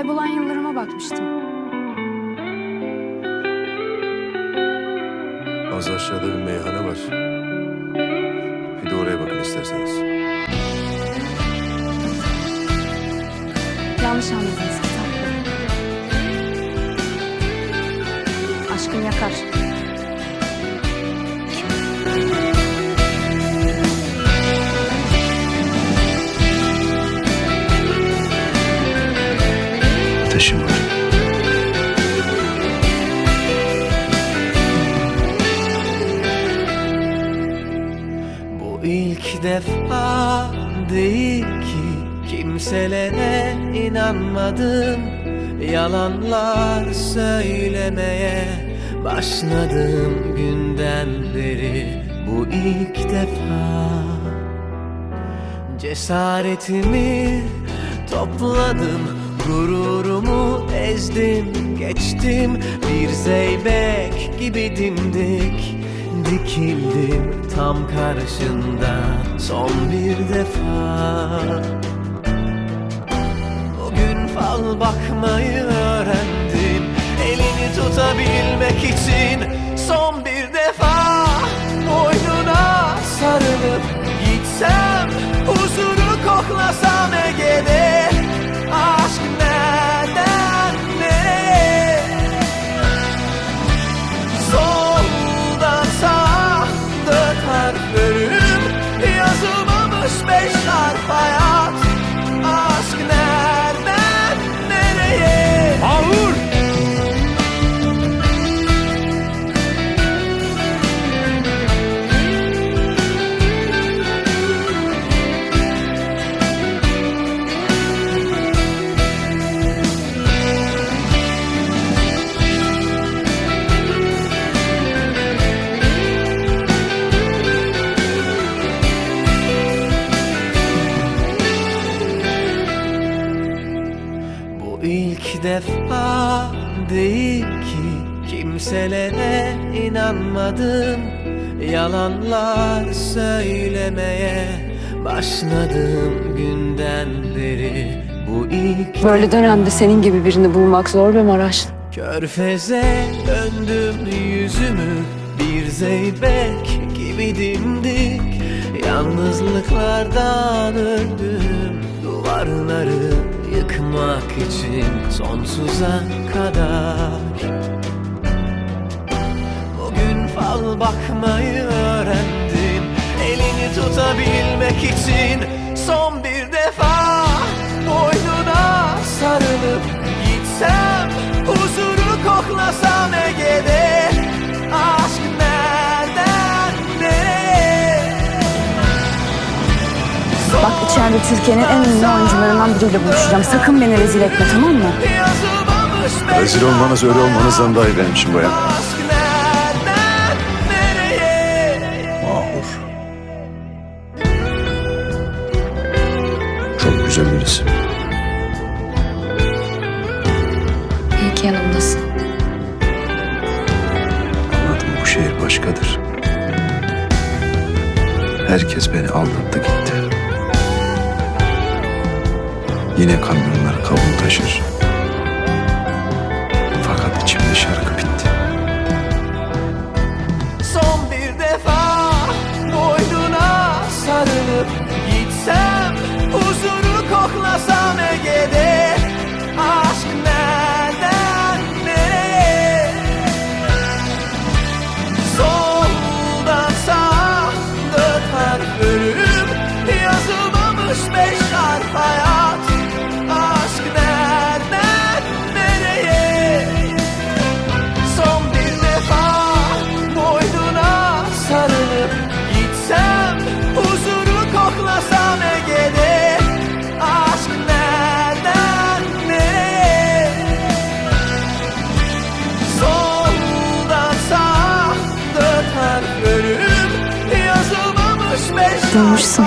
Kaybolan yıllarıma bakmıştım. Az aşağıda bir meyhane var. Bir de oraya bakın isterseniz. Yanlış anladınız kitapları. Aşkım yakar. Ateşim var. Bu ilk defa değil ki kimselere inanmadım. Yalanlar söylemeye başladım günden beri. Bu ilk defa Cesaretimi topladım Gururumu ezdim geçtim. Bir zeybek gibi dimdik Dikildim tam karşında. Son bir defa. Bugün fal bakmayı öğrendim. Elini tutabilmek için son ilk defa değil ki kimselere inanmadım. Yalanlar söylemeye başladım günden beri. Bu ilk Böyle dönemde senin gibi birini bulmak zor be Maraş. Körfeze döndüm yüzümü Bir zeybek gibi dimdik. Yalnızlıklardan öldüm Duvarları yıkmak için sonsuza kadar. Bugün fal bakmayı öğrendim. Elini tutabilmek için son bir Bak içeride Türkiye'nin en ünlü oyuncularından biriyle buluşacağım. Sakın beni rezil etme tamam mı? Rezil olmanız öyle olmanızdan daha iyi benim için bayan. Mahur. Çok güzel birisi. İyi ki yanımdasın. Anladım bu şehir başkadır. Herkes beni aldattı gitti. Yine kamyonlar kavun taşır. Bulmuşsun.